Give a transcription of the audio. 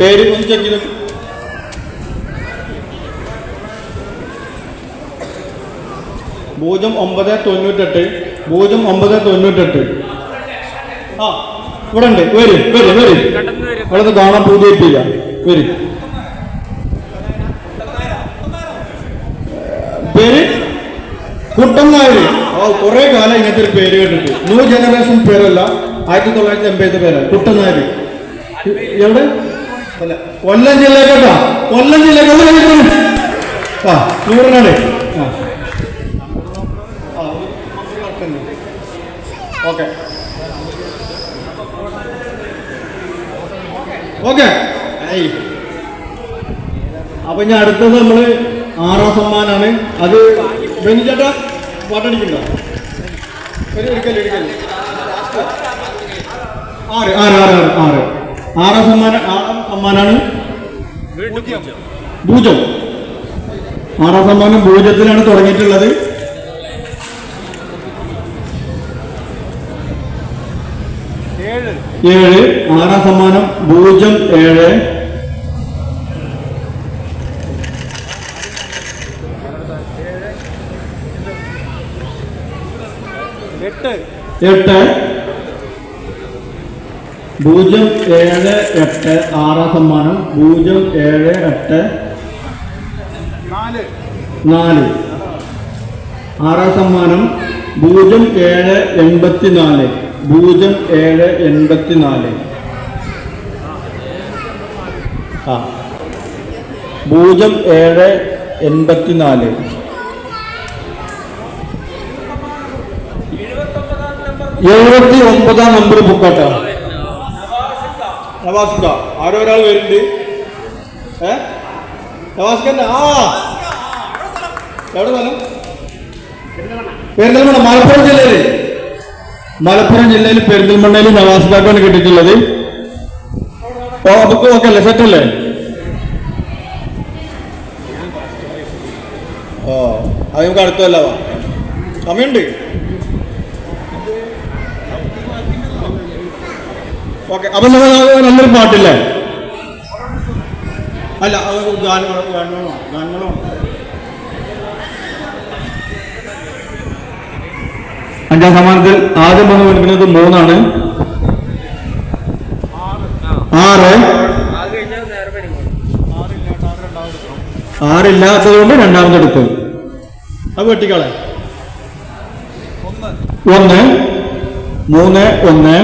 പേര് ചെയ്ത് പൂജ്യം ഒമ്പത് തൊണ്ണൂറ്റെട്ട് പൂജ്യം ഒമ്പത് തൊണ്ണൂറ്റെട്ട്. ആ ഇവിടെ ഉണ്ട് വരും വരും വരും. ഇവിടെ കാണാൻ പൂജയിപ്പില്ല വരും. പേര്? കുട്ടനായർ ഓ കുറെ കാലം ഇങ്ങനത്തെ ഒരു പേര് കേട്ടിട്ട്. ന്യൂ ജനറേഷൻ പേരല്ല. ആയിരത്തി തൊള്ളായിരത്തി എൺപത്തി പേരാണ് കുട്ടനായർ എവിടെ? കൊല്ലം. ജില്ല കേട്ടോ. കൊല്ലം ജില്ല ആ നൂറിനാട്. ഓക്കെ. ഓക്കെ. അപ്പൊ ഞാൻ അടുത്തത് നമ്മൾ ആറാം സമ്മാനാണ്. അത് ബെഞ്ചേട്ടാ പാട്ടടിക്കണ്ടോ ആറ് ആറ് ആറ് ആറ് ആറ്. ആറാം സമ്മാനം സമ്മാനാണ്? ഭൂജം ആറാം സമ്മാനം ഭൂജത്തിലാണ് തുടങ്ങിയിട്ടുള്ളത്. ഏഴ്. ആറാം സമ്മാനം ഭൂജം ഏഴ്. എട്ട്. എട്ട്. പൂജ്യം ഏഴ് എട്ട് ആറാം സമ്മാനം. പൂജ്യം ഏഴ് എട്ട് നാല്. ആറാം സമ്മാനം. പൂജ്യം ഏഴ് എൺപത്തി നാല് പൂജ്യം ഏഴ് എൺപത്തി നാല് ആ. പൂജ്യം ഏഴ് എൺപത്തി നാല് എഴുപത്തി ഒമ്പതാം നമ്പർ ബുക്കാട്ടോ. നവാസ്ക ആരോ ഒരാൾ വരുന്നുണ്ട്. ഏ? നവാസ്കന്റെ ആ. എവിടെ സ്ഥലം പെരിന്തൽമണ്ണ. മലപ്പുറം ജില്ലയിൽ. മലപ്പുറം ജില്ലയിൽ പെരിന്തൽമണ്ണയിൽ നവാസ്കാക്കാണ് കിട്ടിയിട്ടുള്ളത്. ഓ അപ്പൊ ഓക്കെ അല്ലേ? സെറ്റ് അല്ലേ? ഓ അത് നമുക്ക് അടുത്തല്ല സമയമുണ്ട്. ഓക്കെ അപ്പൊ നല്ലൊരു പാട്ടില്ലേ? അല്ല ഗാനങ്ങളോ അഞ്ചാം സമ്മാനത്തിൽ ആദ്യം വന്ന് പഠിക്കുന്നത് മൂന്നാണ്. ആറ്. ആറില്ലാത്തത് കൊണ്ട് രണ്ടാമതെടുത്തു അത് വെട്ടിക്കളെ. ഒന്ന് മൂന്ന് ഒന്ന്